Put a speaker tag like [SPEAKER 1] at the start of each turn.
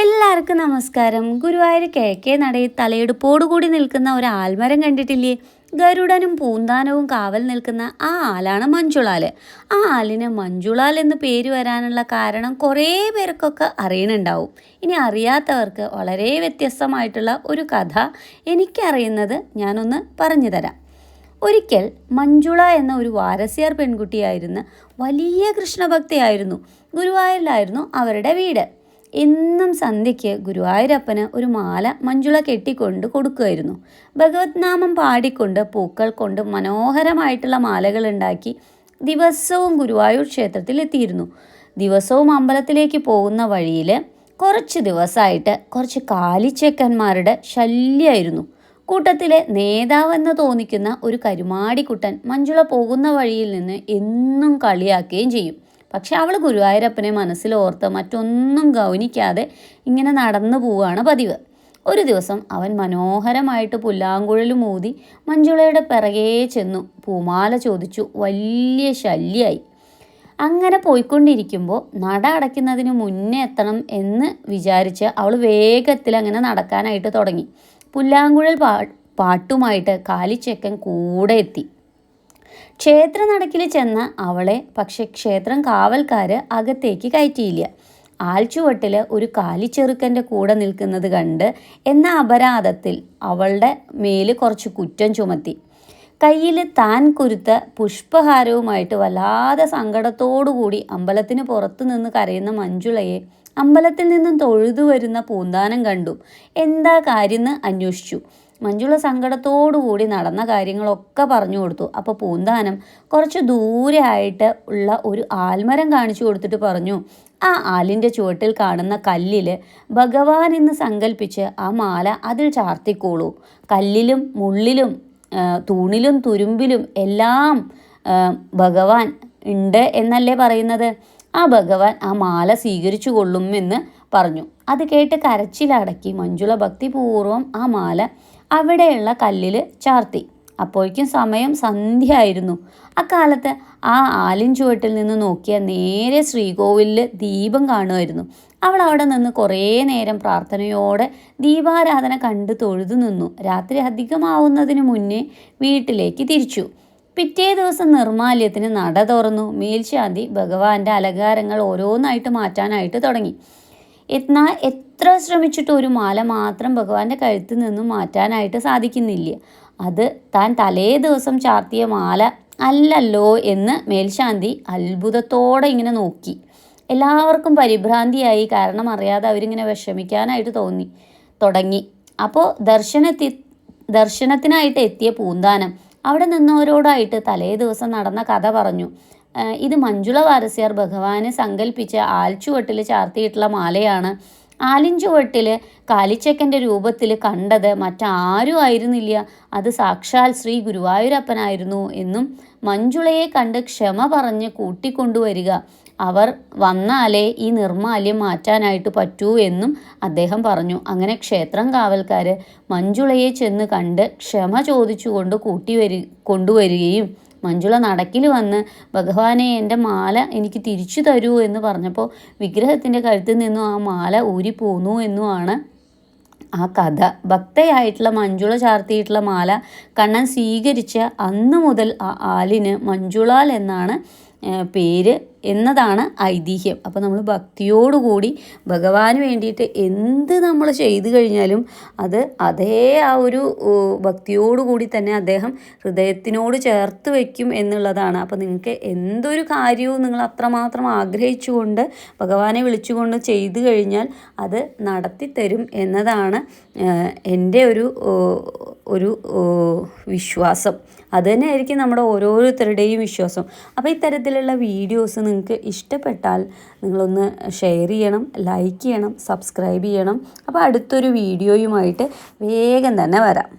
[SPEAKER 1] എല്ലാവർക്കും നമസ്കാരം. ഗുരുവായൂർ കിഴക്കേ നടയിൽ തലയെടുപ്പോടുകൂടി നിൽക്കുന്ന ഒരു ആൽമരം കണ്ടിട്ടില്ലേ? ഗരുഡനും പൂന്താനവും കാവൽ നിൽക്കുന്ന ആ ആലാണ് മഞ്ജുളാൽ ആ ആലിന് മഞ്ജുളാൽ എന്ന് പേര് വരാനുള്ള കാരണം കുറേ പേർക്കൊക്കെ അറിയണുണ്ടാവും. ഇനി അറിയാത്തവർക്ക് വളരെ വ്യത്യസ്തമായിട്ടുള്ള ഒരു കഥ എനിക്കറിയുന്നത് ഞാനൊന്ന് പറഞ്ഞു തരാം. ഒരിക്കൽ മഞ്ജുള എന്ന ഒരു വാരസ്യാർ പെൺകുട്ടിയായിരുന്ന വലിയ കൃഷ്ണഭക്തിയായിരുന്നു. ഗുരുവായൂരിലായിരുന്നു അവരുടെ വീട്. എന്നും സന്ധ്യയ്ക്ക് ഗുരുവായൂരപ്പന് ഒരു മാല മഞ്ജുള കെട്ടിക്കൊണ്ട് കൊടുക്കുമായിരുന്നു ഭഗവത് നാമം പാടിക്കൊണ്ട് പൂക്കൾ കൊണ്ട് മനോഹരമായിട്ടുള്ള മാലകൾ ഉണ്ടാക്കി ദിവസവും ഗുരുവായൂർ ക്ഷേത്രത്തിൽ എത്തിയിരുന്നു. ദിവസവും അമ്പലത്തിലേക്ക് പോകുന്ന വഴിയിൽ കുറച്ച് ദിവസമായിട്ട് കുറച്ച് കാലിച്ചേക്കന്മാരുടെ ശല്യമായിരുന്നു കൂട്ടത്തിലെ നേതാവെന്ന് തോന്നിക്കുന്ന ഒരു കരുമാടിക്കുട്ടൻ മഞ്ജുള പോകുന്ന വഴിയിൽ നിന്ന് എന്നും കളിയാക്കുകയും ചെയ്യും. പക്ഷെ അവൾ ഗുരുവായൂരപ്പനെ മനസ്സിലോർത്ത് മറ്റൊന്നും ഗൗനിക്കാതെ ഇങ്ങനെ നടന്നു പോവുകയാണ് പതിവ്. ഒരു ദിവസം അവൻ മനോഹരമായിട്ട് പുല്ലാങ്കുഴൽ മൂതി മഞ്ജുളയുടെ പിറകെ ചെന്നു. പൂമാല ചോദിച്ചു വലിയ ശല്യായി. അങ്ങനെ പോയിക്കൊണ്ടിരിക്കുമ്പോൾ നട അടയ്ക്കുന്നതിന് മുന്നേ എത്തണം എന്ന് വിചാരിച്ച് അവൾ വേഗത്തിൽ അങ്ങനെ നടക്കാനായിട്ട് തുടങ്ങി. പുല്ലാങ്കുഴൽ പാട്ടുമായിട്ട് കാലിച്ചെക്കൻ കൂടെ എത്തി. ക്ഷേത്ര നടക്കിൽ ചെന്ന അവളെ പക്ഷെ ക്ഷേത്രം കാവൽക്കാർ അകത്തേക്ക് കയറ്റിയില്ല. ആൽച്ചുവട്ടിൽ ഒരു കാലിച്ചെറുക്കന്റെ കൂടെ നിൽക്കുന്നത് കണ്ട് എന്ന അപരാധത്തിൽ അവളുടെ മേൽ കുറച്ച് കുറ്റം ചുമത്തി. കയ്യിൽ താൻ കുരുത്ത പുഷ്പഹാരവുമായിട്ട് വല്ലാതെ സങ്കടത്തോടുകൂടി അമ്പലത്തിന് പുറത്തു നിന്ന് കരയുന്ന മഞ്ജുളയെ അമ്പലത്തിൽ നിന്നും തൊഴുതു വരുന്ന പൂന്താനം കണ്ടു. എന്താ കാര്യം എന്ന് അന്വേഷിച്ചു. മഞ്ജുള സങ്കടത്തോടുകൂടി നടന്ന കാര്യങ്ങളൊക്കെ പറഞ്ഞു കൊടുത്തു. അപ്പോൾ പൂന്താനം കുറച്ച് ദൂരെ ആയിട്ട് ഉള്ള ഒരു ആൽമരം കാണിച്ചു കൊടുത്തിട്ട് പറഞ്ഞു ആ ആലിന്റെ ചുവട്ടിൽ കാണുന്ന കല്ലിൽ ഭഗവാൻ എന്ന് സങ്കല്പിച്ച് ആ മാല അതിൽ ചാർത്തിക്കോളൂ. കല്ലിലും മുള്ളിലും തൂണിലും തുരുമ്പിലും എല്ലാം ഭഗവാൻ ഉണ്ട് എന്നല്ലേ പറയുന്നത്? ആ ഭഗവാൻ ആ മാല സ്വീകരിച്ചു കൊള്ളുമെന്ന് പറഞ്ഞു. അത് കേട്ട് കരച്ചിലടക്കി മഞ്ജുള ഭക്തിപൂർവം ആ മാല അവിടെയുള്ള കല്ലിൽ ചാർത്തി. അപ്പോഴേക്കും സമയം സന്ധ്യയായിരുന്നു. അക്കാലത്ത് ആ ആലിൻ ചുവട്ടിൽ നിന്ന് നോക്കിയ നേരെ ശ്രീകോവിലിൽ ദീപം കാണുമായിരുന്നു. അവൾ അവിടെ നിന്ന് കുറേ നേരം പ്രാർത്ഥനയോടെ ദീപാരാധന കണ്ട് തൊഴുതു നിന്നു. രാത്രി അധികമാവുന്നതിന് മുന്നേ വീട്ടിലേക്ക് തിരിച്ചു. പിറ്റേ ദിവസം നിർമാല്യത്തിന് നട തുറന്നു. മേൽശാന്തി ഭഗവാന്റെ അലങ്കാരങ്ങൾ ഓരോന്നായിട്ട് മാറ്റാനായിട്ട് തുടങ്ങി. എന്നാൽ എത്ര ശ്രമിച്ചിട്ട് ഒരു മാല മാത്രം ഭഗവാന്റെ കഴുത്തിൽ നിന്നും മാറ്റാനായിട്ട് സാധിക്കുന്നില്ല. അത് താൻ തലേ ദിവസം ചാർത്തിയ മാല അല്ലല്ലോ എന്ന് മേൽശാന്തി അത്ഭുതത്തോടെ ഇങ്ങനെ നോക്കി. എല്ലാവർക്കും പരിഭ്രാന്തിയായി കാരണം അറിയാതെ അവരിങ്ങനെ വിഷമിക്കാനായിട്ട് തോന്നി തുടങ്ങി. അപ്പോൾ ദർശനത്തി ദർശനത്തിനായിട്ട് എത്തിയ പൂന്താനം അവിടെ നിന്നവരോടായിട്ട് തലേ ദിവസം നടന്ന കഥ പറഞ്ഞു. ഇത് മഞ്ജുള വാരസ്യാർ ഭഗവാനെ സങ്കല്പിച്ച് ആൽച്ചുവട്ടിൽ ചാർത്തിയിട്ടുള്ള മാലയാണ്. ആലിഞ്ചുവട്ടിൽ കാലിച്ചക്കന്റെ രൂപത്തിൽ കണ്ടത് മറ്റാരും ആയിരുന്നില്ല. അത് സാക്ഷാൽ ശ്രീ ഗുരുവായൂരപ്പനായിരുന്നു എന്നും മഞ്ജുളയെ കണ്ട് ക്ഷമ പറഞ്ഞ് കൂട്ടിക്കൊണ്ടുവരിക. അവർ വന്നാലേ ഈ നിർമാല്യം മാറ്റാനായിട്ട് പറ്റൂ എന്നും അദ്ദേഹം പറഞ്ഞു. അങ്ങനെ ക്ഷേത്രം കാവൽക്കാർ മഞ്ജുളയെ ചെന്ന് കണ്ട് ക്ഷമ ചോദിച്ചുകൊണ്ട് കൂട്ടി വരി കൊണ്ടുവരികയും മഞ്ജുള നടക്കിൽ വന്ന് ഭഗവാനെ എന്റെ മാല എനിക്ക് തിരിച്ചു തരൂ എന്ന് പറഞ്ഞപ്പോൾ വിഗ്രഹത്തിന്റെ കഴുത്തിൽ നിന്നും ആ മാല ഊരി ഊരിപ്പോന്നു എന്നുമാണ് ആ കഥ. ഭക്തയായിട്ടുള്ള മഞ്ജുള ചാർത്തിയിട്ടുള്ള മാല കണ്ണൻ സ്വീകരിച്ച അന്ന് മുതൽ ആ ആലിന് മഞ്ജുളാൽ എന്നാണ് പേര് എന്നതാണ് ഐതിഹ്യം. അപ്പോൾ നമ്മൾ ഭക്തിയോടുകൂടി ഭഗവാന് വേണ്ടിയിട്ട് എന്ത് നമ്മൾ ചെയ്തു കഴിഞ്ഞാലും അത് അതേ ആ ഒരു ഭക്തിയോടുകൂടി തന്നെ അദ്ദേഹം ഹൃദയത്തിനോട് ചേർത്ത് വയ്ക്കും എന്നുള്ളതാണ്. അപ്പോൾ നിങ്ങൾക്ക് എന്തൊരു കാര്യവും നിങ്ങൾ അത്രമാത്രം ആഗ്രഹിച്ചുകൊണ്ട് ഭഗവാനെ വിളിച്ചുകൊണ്ട് ചെയ്തു കഴിഞ്ഞാൽ അത് നടത്തിത്തരും എന്നതാണ് എന്റെ ഒരു ഒരു വിശ്വാസം. അത് തന്നെയായിരിക്കും നമ്മുടെ ഓരോരുത്തരുടെയും വിശ്വാസം. അപ്പോൾ ഇത്തരത്തിലുള്ള വീഡിയോസ് നിങ്ങൾക്ക് ഇഷ്ടപ്പെട്ടാൽ നിങ്ങളൊന്ന് ഷെയർ ചെയ്യണം ലൈക്ക് ചെയ്യണം സബ്സ്ക്രൈബ് ചെയ്യണം. അപ്പോൾ അടുത്തൊരു വീഡിയോയുമായിട്ട് വേഗം തന്നെ വരാം.